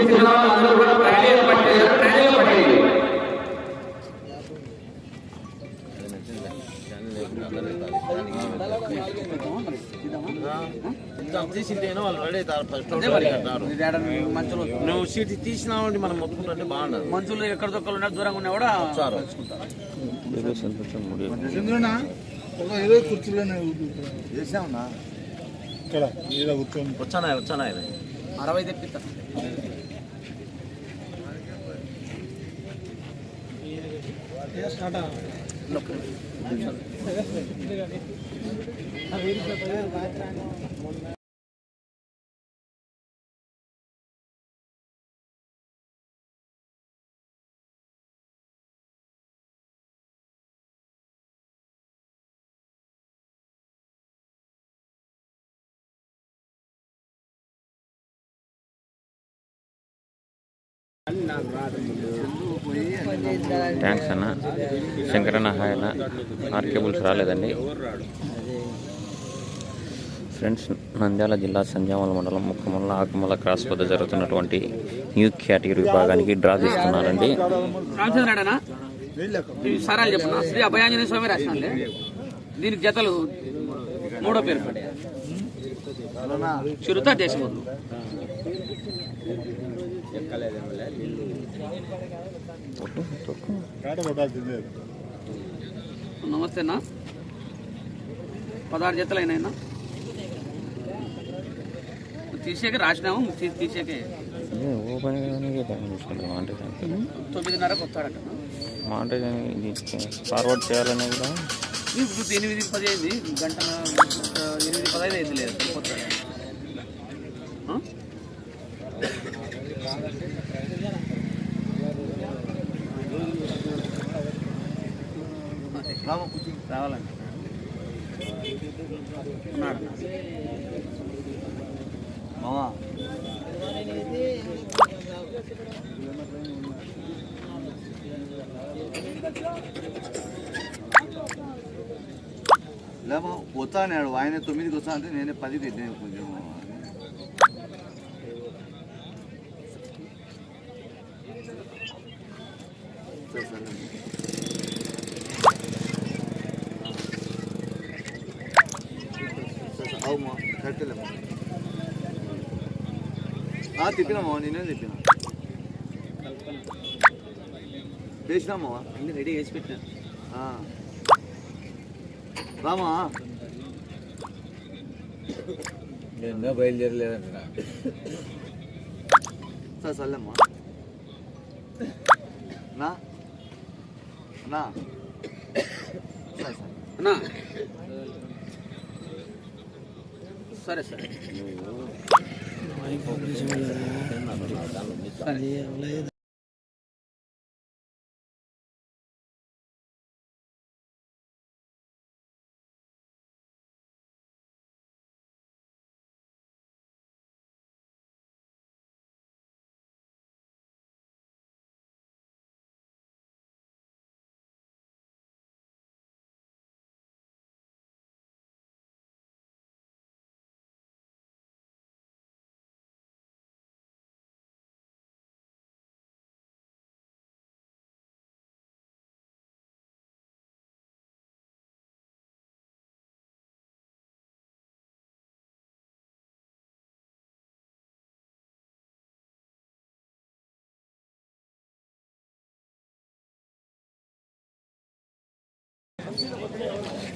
నుంచి చిన్న వాళ్ళందరూ కూడా ట్రైనీలు పట్టేశారు నువ్వు సీట్ తీసినావంటే మనం మొత్తుకుంటే బాగుండదు మనుషులు ఎక్కడ దొక్కలు దూరంగా ఉన్నా కూడా వచ్చారు వచ్చానా వచ్చానా అరవై తెప్పిస్తా స్టార్ట్ థ్యాంక్స్ అన్న శంకరన్న హాయ్ అన్న ఆర్కేబుల్స్ రాలేదండి ఫ్రెండ్స్ నంద్యాల జిల్లా సంజామల మండలం ముఖమల్ల ఆకుమల క్రాస్ వద్ద జరుగుతున్నటువంటి న్యూ క్యాటగిరీ విభాగానికి డ్రా తీస్తున్నారండి శ్రీ అభయాంజనే స్వామి దీనికి జతలు మూడో పేరు చిరుత అన్న పదహారు జతలు అయినాయినా తీసేక రాసినాము తీసేకే తొమ్మిదిన్నరకు వస్తాడట మాట ఫార్వర్డ్ చేయాలని కూడా ఇప్పుడు ఎనిమిది పది అయింది గంట ఎనిమిది పదహైదు అయింది లేదు బాబు కూర్చుని రావాలండి మావా లేమో పోతాడు ఆయన తొమ్మిదికి వస్తా అంటే నేనే పది వెళ్ళాను కొంచెం సరే తిప్పలేము తిప్పినామా నేనే తిప్పినా వేసినామా అన్ని రెడీ వేసి పెట్టినా రామా ఎన్నో బయలుదేరలేదంటున్నా సార్ సర్లేమ్మా నా నా సార్ సార్ అన్నా సరే సరే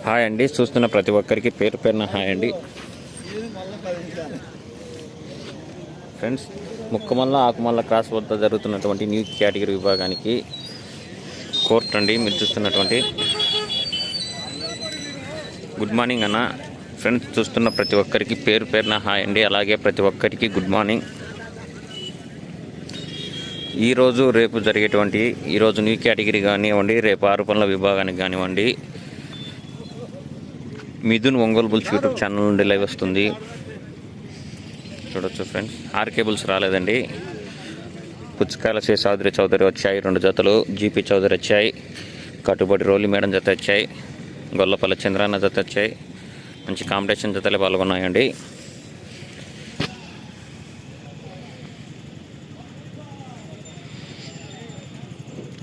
హాయ్ అండి చూస్తున్న ప్రతి ఒక్కరికి పేరు పేరున హాయ్ అండి ఫ్రెండ్స్ ముక్కమల్ల ఆకుమల్ల క్రాస్ వద్ద జరుగుతున్నటువంటి న్యూ కేటగిరీ విభాగానికి కోర్ట్ అండి మీరు చూస్తున్నటువంటి గుడ్ మార్నింగ్ అన్న ఫ్రెండ్స్ చూస్తున్న ప్రతి ఒక్కరికి పేరు పేరున హాయ్ అండి అలాగే ప్రతి ఒక్కరికి గుడ్ మార్నింగ్ ఈరోజు రేపు జరిగేటువంటి ఈరోజు న్యూ కేటగిరీ కానివ్వండి రేపు ఆరు పనుల విభాగానికి కానివ్వండి Mithun Ongole bulls YouTube channel నుండి లైవ్ వస్తుంది చూడొచ్చు ఫ్రెండ్స్ ఆర్కే బుల్స్ రాలేదండి పుచ్చకాయల శ్రీ చౌదరి చౌదరి వచ్చాయి రెండు జతలు జీపీ చౌదరి వచ్చాయి కట్టుబడి రోలి మేడం జత వచ్చాయి గొల్లపల్లి చంద్రాన్న జత వచ్చాయి మంచి కాంపిటీషన్ జతలే పాల్గొన్నాయండి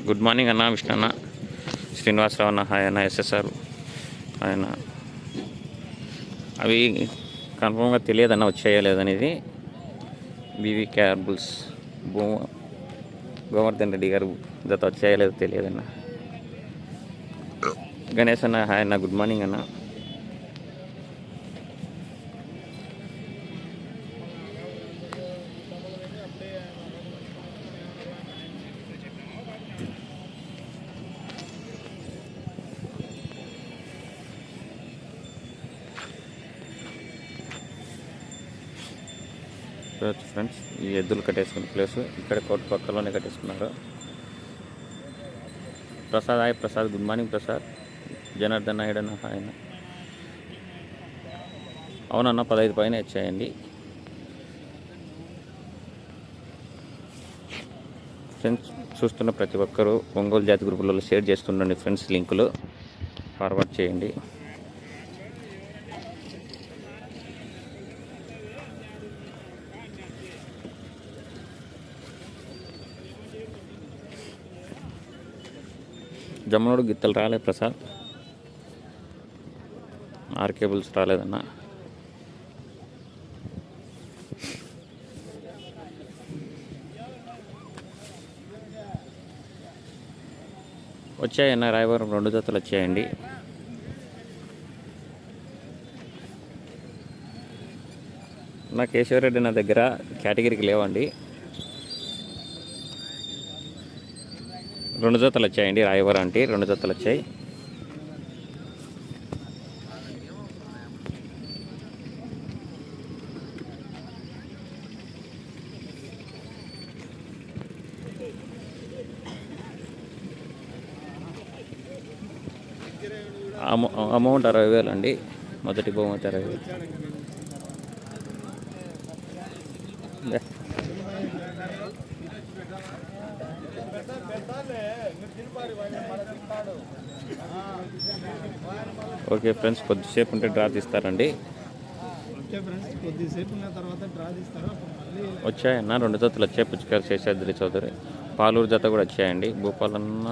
గుడ్ మార్నింగ్ అన్న విష్ణు అన్న శ్రీనివాసరావు అన్న హాయ్ అన్న ఎస్ఎస్ఆర్ ఆయన అవి కన్ఫర్మ్గా తెలియదన్న వచ్చాయా లేదనేది బీవీ క్యాబుల్స్ భూ గోవర్ధన్ రెడ్డి గారు జత వచ్చాయా లేదో తెలియదన్న గణేష్ అన్న హాయ్ అన్న గుడ్ మార్నింగ్ అన్న చూడవచ్చు ఫ్రెండ్స్ ఈ ఎద్దులు కట్టేసుకున్న ప్లేస్ ఇక్కడ కోర్టు పక్కలోనే కట్టేసుకున్నారు Prasad hi Prasad good morning Prasad Janardhan Naidu అన్న ఆయన అవునన్న పదహైదు పైన వచ్చాయండి ఫ్రెండ్స్ చూస్తున్న ప్రతి ఒక్కరూ ఒంగోలు జాతి గ్రూపులలో షేర్ చేస్తుండండి ఫ్రెండ్స్ లింకులు ఫార్వర్డ్ చేయండి జమ్మనోడు గిత్తలు రాలే ప్రసాద్ ఆర్కేబుల్స్ కేబుల్స్ రాలేదన్నా వచ్చాయన్న రాయవరం రెండు జతలు వచ్చాయండి నా కేశవరెడ్డి నా దగ్గర కేటగిరీకి లేవండి రెండు జతలు వచ్చాయండి రాయవర్ అంటే రెండు జతలు వచ్చాయి అమౌంట్ అరవై వేలు అండి మొదటి బహుమతి అరవై వేలు ఓకే ఫ్రెండ్స్ కొద్దిసేపు ఉంటే డ్రా తీస్తారండి వచ్చాయన్న రెండు జతలు వచ్చాయి పుచ్చకాయలు శేషాద్రి చౌదరి పాలూరు జత కూడా వచ్చాయండి భూపాలన్న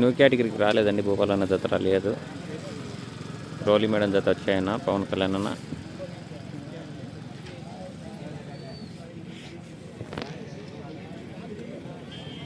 న్యూ కేటగిరీకి రాలేదండి భూపాలన్న జత రాలేదు రోలీ మేడం జత వచ్చాయన్న పవన్ కళ్యాణ్ అన్న